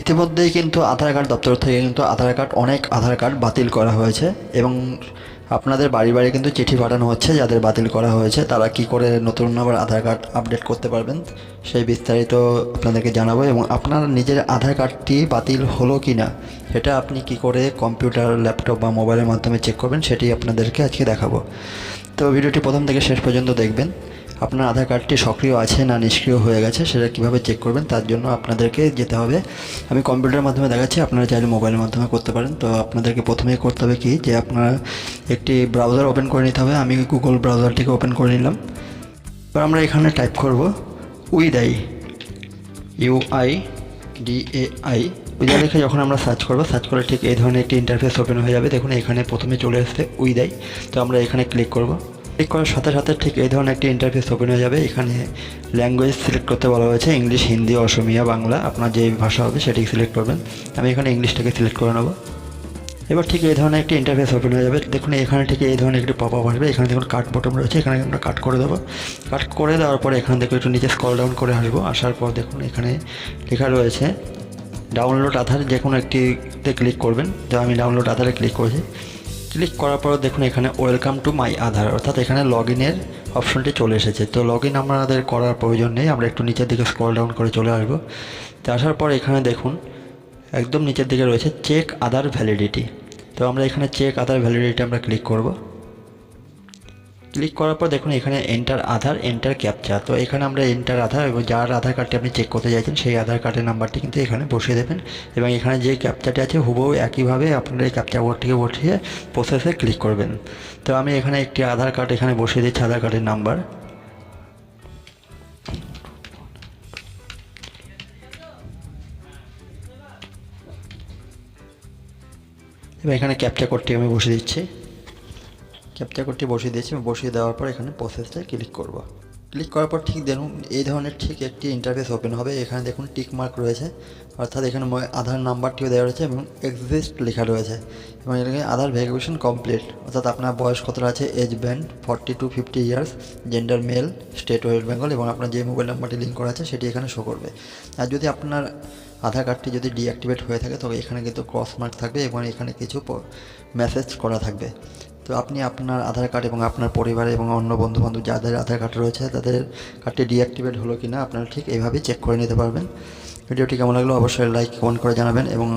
ইতিমধ্যেই কিন্তু আধার কার্ড দপ্তর থেকে কিন্তু আধার কার্ড, অনেক আধার কার্ড বাতিল করা হয়েছে এবং আপনাদের বাড়ি বাড়ি কিন্তু চিঠি পাঠানো হচ্ছে যাদের বাতিল করা হয়েছে। তারা কি করে নতুন আবার আধার কার্ড আপডেট করতে পারবেন সেই বিস্তারিত আপনাদেরকে জানাব এবং আপনার নিজের আধার কার্ডটি বাতিল হলো কি না সেটা আপনি কি করে কম্পিউটার, ল্যাপটপ বা মোবাইলের মাধ্যমে চেক করবেন সেটি আপনাদেরকে আজকে দেখাবো। তো ভিডিওটি প্রথম থেকে শেষ পর্যন্ত দেখবেন। আপনার আধার কার্ডটি সক্রিয় আছে না নিষ্ক্রিয় হয়ে গেছে সেটা কীভাবে চেক করবেন, তার জন্য আপনাদেরকে যেতে হবে। আমি কম্পিউটারের মাধ্যমে দেখাচ্ছি, আপনারা চাইলে মোবাইলের মাধ্যমে করতে পারেন। তো আপনাদেরকে প্রথমেই করতে হবে কি, যে আপনারা একটি ব্রাউজার ওপেন করে নিতে হবে। আমি গুগল ব্রাউজারটিকে ওপেন করে নিলাম। এবার আমরা এখানে টাইপ করব UIDAI U I D A I UIDAI লিখে যখন আমরা সার্চ করব সার্চ করে ঠিক এই ধরনের একটি ইন্টারফেস ওপেন হয়ে যাবে। দেখুন, এখানে প্রথমে চলে এসছে উইদাই তো আমরা এখানে ক্লিক করব। ক্লিক করার সাথে সাথে ঠিক এই ধরনের একটি ইন্টারফেস ওপেন হয়ে যাবে। এখানে ল্যাঙ্গুয়েজ সিলেক্ট করতে বলা হয়েছে। ইংলিশ হিন্দি অসমিয়া বাংলা আপনার যে ভাষা হবে সেটি সিলেক্ট করবেন। আমি এখানে ইংলিশটাকে সিলেক্ট করে নেব। এবার ঠিক এই ধরনের একটি ইন্টারফেস ওপেন হয়ে যাবে। দেখুন, এখানে ঠিক এই ধরনের একটি পপ আপ আসবে। এখানে দেখুন কাট বটম রয়েছে। এখানে আমরা কাট করে দেবো। কাট করে দেওয়ার পরে এখান থেকে একটু নিচে স্কল ডাউন করে আসব। আসার পর দেখুন, এখানে লেখা রয়েছে ডাউনলোড আধার যে কোনো একটিতে ক্লিক করবেন। তো আমি ডাউনলোড আধারে ক্লিক করেছি। ক্লিক করার পর দেখুন এখানে ওয়েলকাম টু মাই আধার অর্থাৎ এখানে লগ ইনের অপশনটি চলে এসেছে। তো লগ ইন আমাদের করার প্রয়োজন নেই, আমরা একটু নিচের দিকে স্ক্রল ডাউন করে চলে আসব। তো আসার পর এখানে দেখুন, একদম নিচের দিকে রয়েছে চেক আধার ভ্যালিডিটি তো আমরা এখানে চেক আধার ভ্যালিডিটি আমরা ক্লিক করব। ক্লিক করার পর দেখুন এখানে এন্টার আধার এন্টার ক্যাপচা তো এখানে আমরা এন্টার আধার এবং যার আধার কার্ডটি আপনি চেক করতে চাইছেন, সেই আধার কার্ডের নাম্বারটি কিন্তু এখানে বসিয়ে দেবেন এবং এখানে যে ক্যাপচাটি আছে, হুবহু একইভাবে আপনারা এই ক্যাপচা বোর্ডটিকে বসিয়ে প্রসেসে ক্লিক করবেন। তো আমি এখানে একটি আধার কার্ড এখানে বসিয়ে দিচ্ছি আধার কার্ডের নাম্বার এবার এখানে ক্যাপচা কোডটি আমি বসিয়ে দিচ্ছি। ক্যাপচা কোডটি বসিয়ে দিয়েছি। বসিয়ে দেওয়ার পর এখানে প্রসেসটা ক্লিক করব। ক্লিক করার পর ঠিক দেখুন, এই ধরনের ঠিক একটি ইন্টারফেস ওপেন হবে। এখানে দেখুন টিক মার্ক রয়েছে। অর্থাৎ এখানে আধার নাম্বারটিও দেওয়া রয়েছে এবং এক্সিস্ট লেখা রয়েছে। এবং এখানে আধার ভেরিফিকেশন কমপ্লিট অর্থাৎ আপনার বয়স কত আছে? Age band forty to fifty years gender male state West Bengal এবং আপনার যে মোবাইল নাম্বারটি লিঙ্ক করা আছে, সেটি এখানে শো করবে। আর যদি আপনার আধার কার্ডটি যদি ডিঅ্যাক্টিভেট হয়ে থাকে, তবে এখানে কিন্তু ক্রস মার্ক থাকবে এবং এখানে কিছু মেসেজ করা থাকবে। তো আপনি আপনার আধার কার্ড এবং আপনার পরিবার এবং অন্য বন্ধু বান্ধব যাদের আধার কার্ড রয়েছে, তাদের কার্ডটি ডিঅ্যাক্টিভেট হলো কি না আপনারা ঠিক এইভাবেই চেক করে নিতে পারবেন। ভিডিওটি কেমন লাগল অবশ্যই লাইক কমেন্ট করে জানাবেন এবং